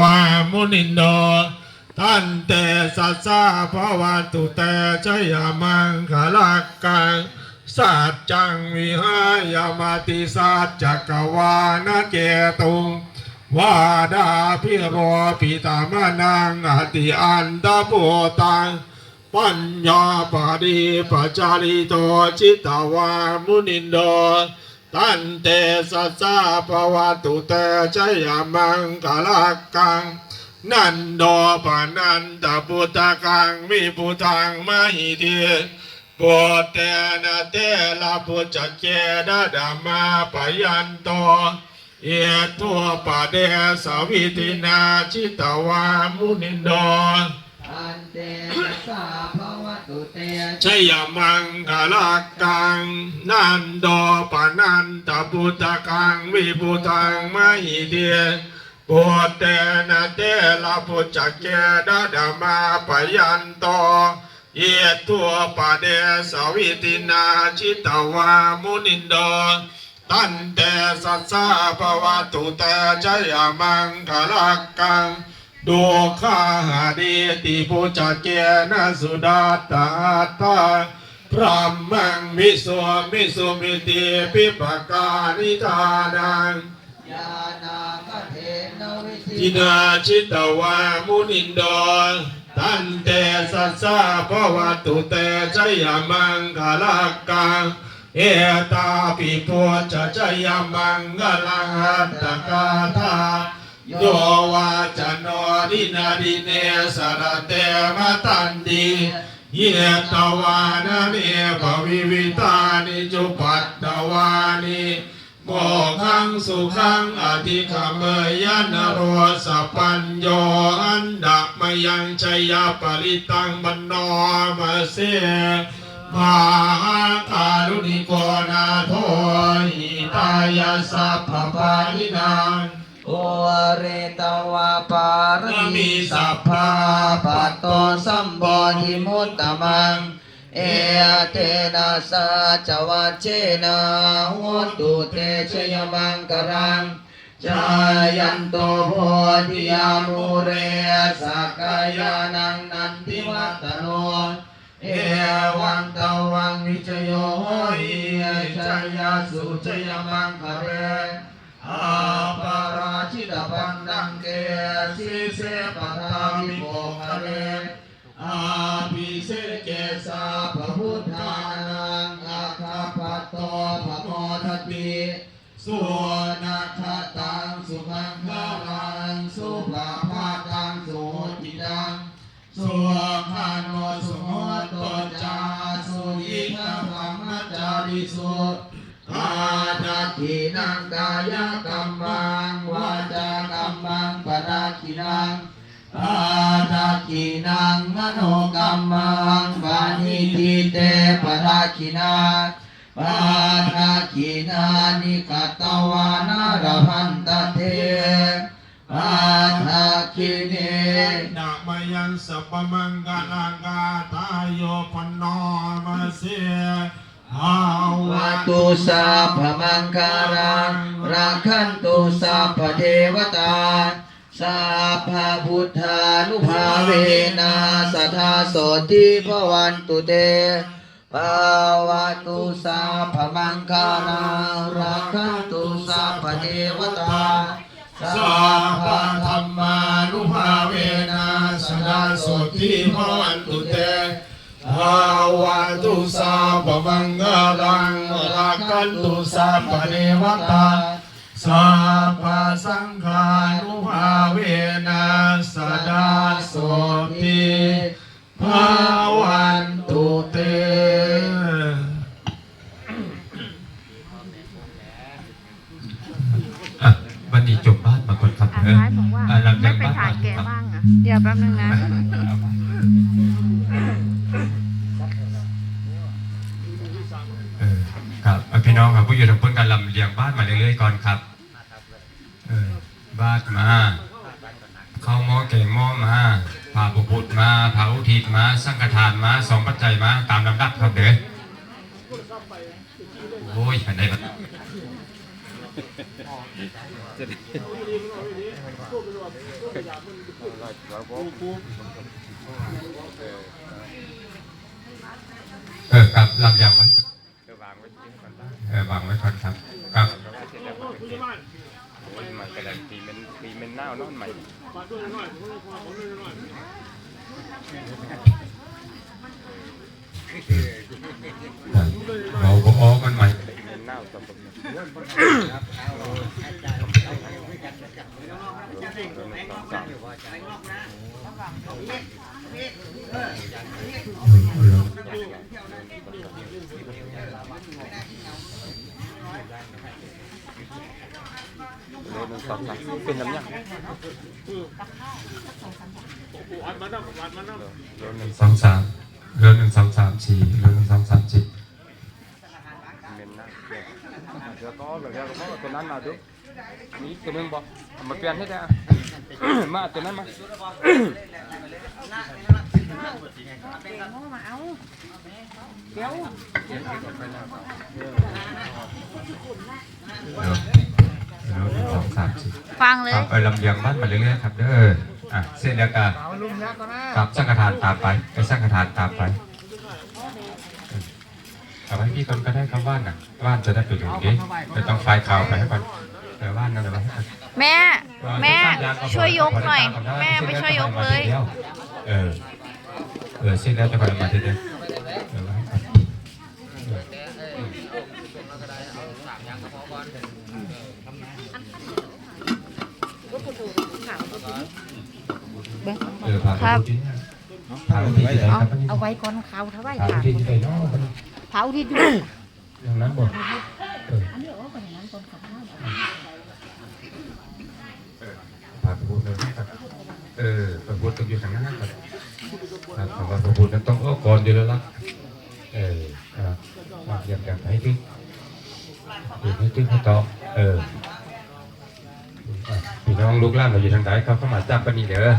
วามุนินโดท่านเตสัสสะภวตุเตชยมังคลักกังสัจจังวิหายามาติสัจจกวานเกตุงวาดาพิโรปิตามานังอติอันตโพตังปัญญาปาริปจจาริโตจิตตวามุนินโด ตันเตสัสสะภวตุเตชยมังกลักกัง นันโดปานันตพุทธกังวิพุทังมหิเทปุตเตนะเตละพุจเจนะดามาปยันโต เอตัวปะเดสวิตินาชิตวามุนินโด อันเตสัสสะภะวะตุเตชยมังคลักกัง นันโดปนันตพุทธกังวิพุทังมหิเทปุตเตนะเตละพุจเจนะดามาปยันโตเยตัวปเดสวิตินาชิตวามุนินโดตันเตสัสสะภวตุเตชยมังคลักกัง ดูขาหาดีติปุจเกนะสุดาตาตาพระมังมิสวมิสุมิติปิปกานิทานังยานาคเทนวิสินาชิตวามุนินโดตันเตสัสสะภวตุเตชยมังคลักกังเอตาปิปุจจยมังกลังหัตตกาธา โยวาจโนดินาดิเนสรเตมตันติเยตวานะเนภวิวิตานิจุปัตตวานิโมขังสุขังอธิขเมยนโรสปัญโยอันดะมยังชยปริตังบรรนอมาเสมาการุณิโกนาโทหิตายาสัพพปารินาน โอเรตวาปารมีสัพพาปัตโตสัมบอหิมุตตมัง เอเตนะสาจวัชเชนะโหตุเตชยมังกรังจายันโตโพธิยามุเรสักกายานังนันทิวัตโนเอวังตวังวิจโยหอิชยาสุชยมังคะเรอา ปันดังเกสิเสปทามิโกคะเรอาภิเสเกสาพระพุทธานังอาคาปัตโตภะโมทติสุ หินังกายกรรมังวาจากรรมังปราคินังอาณาทินังมโนกรรมังปานิทิเตปราคินาปานาคินานิกตวานาระหันตเทปานาคิเนนะมยังสัพมังกลังกาตายโยปนนอมาเส ตุสัพมังคารังราคันตุสัพเทวตาสัพพพุทธานุภาเวนะสัทธาโสติภวันตุเตภาวะตุสัพมังคารังราคันตุสัพเทวตาสัพพธรรมานุภาเวนะสดาโสติาวะตุสัพพมังกลังรักขันตุสัพพะเทวตาสัพพะสังฆานุภาเวนะสดาโสติภาวันตุเตอะวันนี้จบบ้านมาก่อนครับทางเออซ้ายบอกว่าอะหลังไม่จากไปบ้านถ่ายแกครับบ้างอะเดี๋ยวแป๊บนึงนะ องครับผู้อยู่งพ้นการลำเลียงบ้านมาเรื่อยๆก่อนครับเออบ้านมา เข้าหม้อแกงหม้อมาผ่าบุบุตรมาผ่าอุทิศมา สังฆทานมาสองปัจจัยมา ตามลำดับครับเด้อโอ้ยอันไหนบัดเออครับลำยังไว้เออวางไว้เออ วางไว้ก่อนครับครับมันกระดานตีมันตีมันเน่านอนใหม่เราก็ออกกันใหม่ตีมัน เน่าสมบูรณ์โลนึงสองสามเป็นน้ำยังโลนึงสองสามเรือหนึ่งสองสามสี่เรือหนึ่งสองสามสี่เมนนะเดี๋ยวก็เดี๋ยวก็ตัวนั้นมาดูนี่ตัวนึงบอกมา เปลี่ยนให้ได้มาตัวนั้นมาเรือเรือหนึ่งสองสามสี่ฟังเลครัยบไปลำเลียงบ้านมาเรื่อยๆครับเด้ออะเส้นเดียวกันครับสังฆทานตามไปไปสังฆทานตามไปเอาไว้พี่คนก็ได้ครับว่านน่ะว่านจะได้ไปดูดิจะต้องไฟล์ข่าวไปให้ก่อนเออว่านนั่นเอาไว้ให้ก่อน แม่ แม่ช่วยยกหน่อย แม่ไปช่วยยกเลย เออ เออสิ้นแล้วจะคอยมาทีเดียวเออไว้ให้ก่อนเออผ่าน ครับที่นี่ผ่านที่ไหนครับเอาไว้ก่อนเขาเท่าไหร่ผ่านค่ะที่ไหนเนาะมันเผาที่ดูอย่างนั้นหมดเอออันนี้เอาไว้ก่อนอย่างนั้นก่อนเขาเท่าผ่านพระพุทธเลยครับเออพระพุทธต้องอยู่ทางนั้นครับครับแต่ว่าพระพุทธนั้นต้องอ้อก่อนอยู่แล้วล่ะเออครับว่าอยากอยากให้ที่อยู่ให้ที่ให้ต่อเอออะพี่น้องลูกหลานเราอยู่ทางไหนเขาเข้ามาจับกันนี่เด้อ